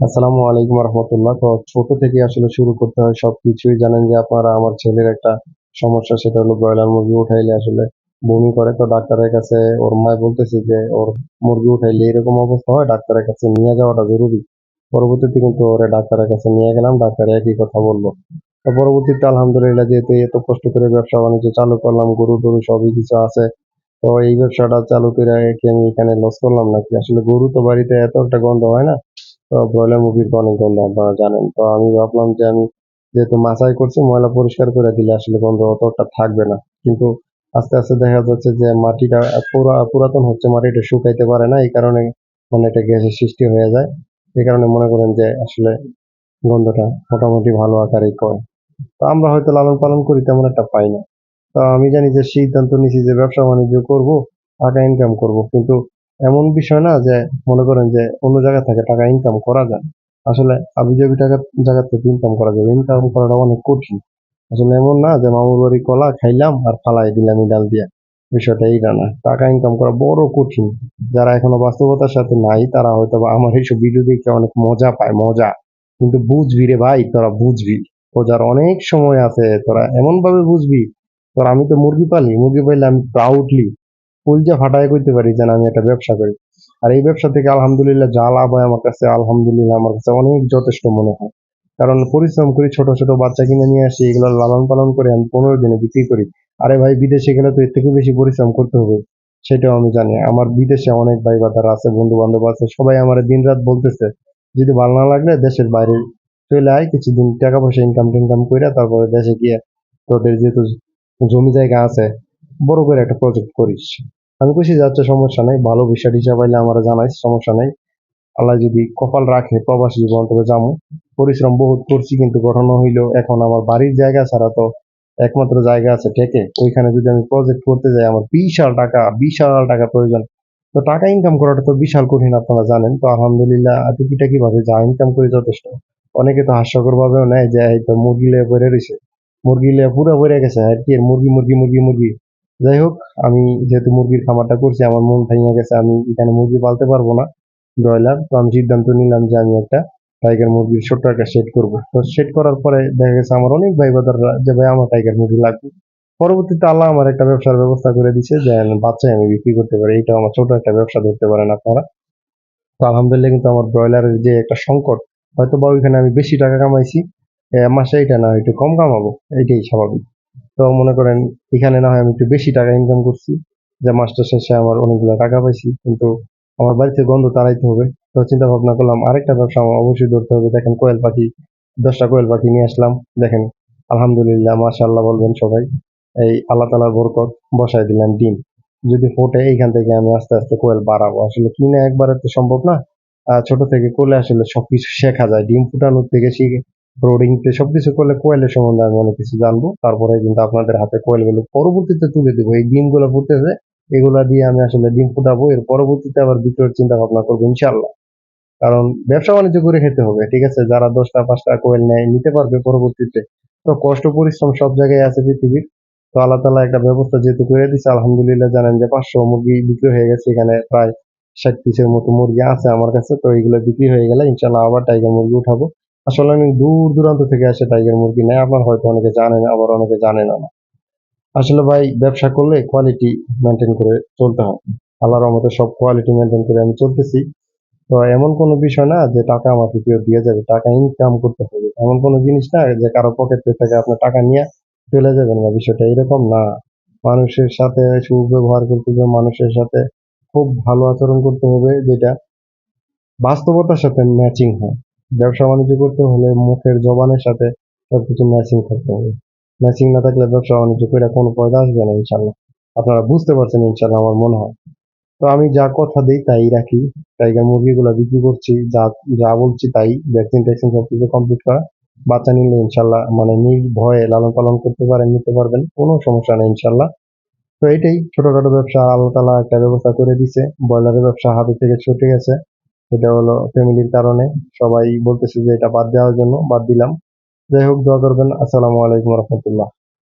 আসসালামু আলাইকুম রহমতুল্লাহ। তো ছোট থেকে আসলে শুরু করতে হয় সবকিছুই। জানেন যে আপনারা আমার ছেলের একটা সমস্যা, সেটা হলো ব্রয়লার মুরগি উঠাইলে আসলে বমি করে। তো ডাক্তারের কাছে ওর মা বলতেছে যে, ওর মুরগি উঠাইলে এরকম অবস্থা হয়, ডাক্তারের কাছে নিয়ে যাওয়াটা জরুরি। পরবর্তীতে কিন্তু ওরে ডাক্তারের কাছে নিয়ে গেলাম, ডাক্তার একই কথা বলল। তো পরবর্তীতে আলহামদুলিল্লাহ যেহেতু এত কষ্ট করে ব্যবসা বাণিজ্য চালু করলাম, গরু টরু সবই কিছু আছে। তো এই ব্যবসাটা চালু করে কি আমি এখানে লস করলাম নাকি? আসলে গরু তো বাড়িতে এত একটা গন্ধ হয় না। ব্রয়লার মুরগির অনেক গন্ধ আপনারা জানেন। তো আমি ভাবলাম যে আমি যেহেতু মাচাই করছি, ময়লা পরিষ্কার করে দিলে আসলে গন্ধ অতটা থাকবে না। কিন্তু আস্তে আস্তে দেখা যাচ্ছে যে মাটিটা পুরা, পুরাতন হচ্ছে মাটিটা শুকাইতে পারে না, এই কারণে মানে এটা গ্যাসের সৃষ্টি হয়ে যায়। এই কারণে মনে করেন যে আসলে গন্ধটা মোটামুটি ভালো আকারে কয়। তো আমরা হয়তো লালন পালন করি তেমন একটা পাই না। তো আমি জানি যে সিদ্ধান্ত নিছি যে ব্যবসা বাণিজ্য করব, টাকা ইনকাম করব, কিন্তু এমন বিষয় না যে মনে করেন যে অন্য জায়গা থেকে টাকা ইনকাম করা যায়। আসলে আবিজাবি টাকা জায়গা থেকে ইনকাম করা যাবে ইনকাম করাটা অনেক কঠিন। আসলে এমন না যে মামুর বাড়ি কলা খাইলাম আর ফালাই দিলাম ডাল দিয়া। বিষয়টা এইটা না। টাকা ইনকাম করা বড় কঠিন। যারা এখনও বাস্তবতার সাথে নাই, তারা হয়তো বা আমার এইসব ভিডিও দেখে অনেক মজা পায়, মজা। কিন্তু বুঝবি রে ভাই, তোরা বুঝবি। ও যার অনেক সময় আছে, তোরা এমন ভাবে বুঝবি, তোর আমি তো মুরগি পালি, মুরগি পাইলে আমি প্রাউডলি কলজা ফাটায় করতে পারি যে না, আমি একটা ব্যবসা করি। আর এই ব্যবসা থেকে আলহামদুলিল্লাহ যা লাভ হয় আমার কাছে, আলহামদুলিল্লাহ আমার কাছে অনেক যথেষ্ট মনে হয়। কারণ পরিশ্রম করি, ছোট ছোট বাচ্চা কিনে নিয়ে আসি, এগুলো লালন পালন করে আমি পনেরো দিনে বিক্রি করি। আরে ভাই, বিদেশে গেলে তো এর থেকে বেশি পরিশ্রম করতে হবে, সেটাও আমি জানি। আমার বিদেশে অনেক ভাই বাদার আছে বন্ধু বান্ধব আছে, সবাই আমার দিন রাত বলতেছে, যদি ভালো না লাগলে দেশের বাইরে চলে আয়, কিছুদিন টাকা পয়সা ইনকাম টিনকাম করে তারপরে দেশে গিয়ে তোদের যেহেতু জমি জায়গা আছে বড় করে একটা প্রজেক্ট করিস। আমি কইছি যাচ্ছে সমস্যা নাই, ভালো বিষয় হিসাব পাইলে আমার জানাইস, সমস্যা নাই। আল্লাহ যদি কপাল রাখে প্রবাসী জীবন তবে যাব পরিশ্রম বহুত করছি কিন্তু গঠন হইল এখন আমার বাড়ির জায়গা ছাড়া তো একমাত্র জায়গা আছে টেকে ওইখানে যদি আমি প্রজেক্ট করতে যাই, আমার বিশাল টাকা বিশাল টাকা প্রয়োজন। তো টাকা ইনকাম করাটা তো বিশাল কঠিন আপনারা জানেন। তো আলহামদুলিল্লাহ টুকিটা কীভাবে যা ইনকাম করি যথেষ্ট। অনেকে তো হাস্যকর ভাবেও নেয় যে, এই তো মুরগি লিয়ে বেড়ে রয়েছে মুরগি লিয়ে পুরো বেড়ে গেছে, আর কি? মুরগি মুরগি মুরগি মুরগি। যাই হোক, আমি যেহেতু মুরগির খামারটা করছি, আমার মন ভেঙে গেছে, আমি এখানে মুরগি পালতে পারব না, ব্রয়লার। তো আমি সিদ্ধান্ত নিলাম যে আমি একটা টাইগার মুরগির ছোট্ট একটা সেট করব। তো সেট করার পরে দেখা গেছে আমার অনেক ভাই বাদাররা যে ভাই, আমার টাইগার মুরগি লাগবে। পরবর্তীতে আল্লাহ আমার একটা ব্যবসার ব্যবস্থা করে দিচ্ছে যে বাচ্চাই আমি বিক্রি করতে পারি। এটা আমার ছোট একটা ব্যবসা ধরতে পারেন আপনারা। তো আলহামদুলিল্লাহ কিন্তু আমার ব্রয়লারের যে একটা সংকট হয়তো বা ওইখানে আমি বেশি টাকা কামাইছি মাসে এটা না একটু কম কামাবো এটাই স্বাভাবিক। তো মনে করেন, এখানে না হয় আমি একটু বেশি টাকা ইনকাম করছি। যে মাস্টার শেষে আমার অনেকগুলো টাকা পাইছি, কিন্তু আমার বাড়িতে গন্ধ তাড়াইতে হবে। তো চিন্তা ভাবনা করলাম, আরেকটা ব্যবসা আমার অবশ্যই ধরতে হবে। দেখেন, কোয়েল পাখি, দশটা কোয়েল পাখি নিয়ে আসলাম। দেখেন, আলহামদুলিল্লাহ, মাশাআল্লাহ বলবেন সবাই, এই আল্লাহ তালার বরকত বসায় দিলাম ডিম। যদি ফোটে, এইখান থেকে আমি আস্তে আস্তে কোয়েল বাড়াবো। আসলে কিনে একবারে তো সম্ভব না। ছোট থেকে করলে আসলে সবকিছু শেখা যায়। ডিম ফুটানোর থেকে শিখে ব্রোডিং তে সবকিছু করলে কোয়েলের সম্বন্ধে আমি অনেক কিছু জানব। তারপরে কিন্তু আপনাদের হাতে কোয়েলগুলো পরবর্তীতে তুলে দেবো। এই ডিমগুলো ফুটেছে, এগুলা দিয়ে আমি আসলে ডিম ফুটাবো। এর পরবর্তীতে আবার বিক্রয়ের চিন্তা ভাবনা করব ইনশাল্লাহ কারণ ব্যবসা বাণিজ্য করে খেতে হবে, ঠিক আছে? যারা দশটা, পাঁচটা কোয়েল নেয়, নিতে পারবে পরবর্তীতে। তো কষ্ট, পরিশ্রম সব জায়গায় আছে পৃথিবীর। তো আল্লাহ তালা একটা ব্যবস্থা যেহেতু করে দিচ্ছে আলহামদুলিল্লাহ জানেন যে পাঁচশো মুরগি বিক্রি হয়ে গেছে। এখানে প্রায় ষাট পিসের মতো মুরগি আছে আমার কাছে। তো এইগুলো বিক্রি হয়ে গেলে ইনশাল্লাহ আবার টাইগার মুরগি উঠাবো। আসলে আমি দূর দূরান্ত থেকে আসে টাইগার মুরগি। নেয় আপনার হয়তো অনেকে জানেন আবার অনেকে জানেন না। আসলে ভাই, ব্যবসা করলে কোয়ালিটি মেনটেন করে চলতে হয়। আল্লাহর রহমতে সব কোয়ালিটি মেনটেন করে আমি চলতেছি। তো এমন কোনো বিষয় না যে টাকা আমাকে কেউ দিয়ে যাবে, টাকা ইনকাম করতে হবে। এমন কোনো জিনিস না যে কারও পকেট থেকে আপনার টাকা নিয়ে চলে যাবেন না, বিষয়টা এরকম না। মানুষের সাথে সুব্যবহার করতে হবে, মানুষের সাথে খুব ভালো আচরণ করতে হবে, যেটা বাস্তবতার সাথে ম্যাচিং হয়। ব্যবসা বাণিজ্য করতে হলে মুখের জবানের সাথে সবকিছু ম্যাচিং থাকতে হবে। ম্যাচিং না থাকলে ব্যবসা বাণিজ্য করে কোনো পয়দা আসবে না, ইনশাল্লাহ। আপনারা বুঝতে পারছেন ইনশাল্লাহ আমার মনে হয়। তো আমি যা কথা দিই তাই রাখি। টাইগার মুরগিগুলো বিক্রি করছি, যা যা বলছি তাই। ভ্যাকসিন ট্যাকসিন সবকিছু কমপ্লিট করা। বাচ্চা নিলে ইনশাল্লাহ মানে নির্ভয়ে লালন পালন করতে পারেন, নিতে পারবেন, কোনো সমস্যা নেই ইনশাল্লাহ। তো এটাই ছোটখাটো ব্যবসা, আল্লাহ তালা একটা ব্যবস্থা করে দিছে। ব্রয়লারের ব্যবসা হাতে থেকে ছুটে গেছে। সেটা হলো ফ্যামিলির কারণে সবাই বলতেছে যে এটা বাদ দেওয়ার জন্য, বাদ দিলাম। যাই হোক, দোয়া করবেন। আসসালামু আলাইকুম রহমতুল্লাহ।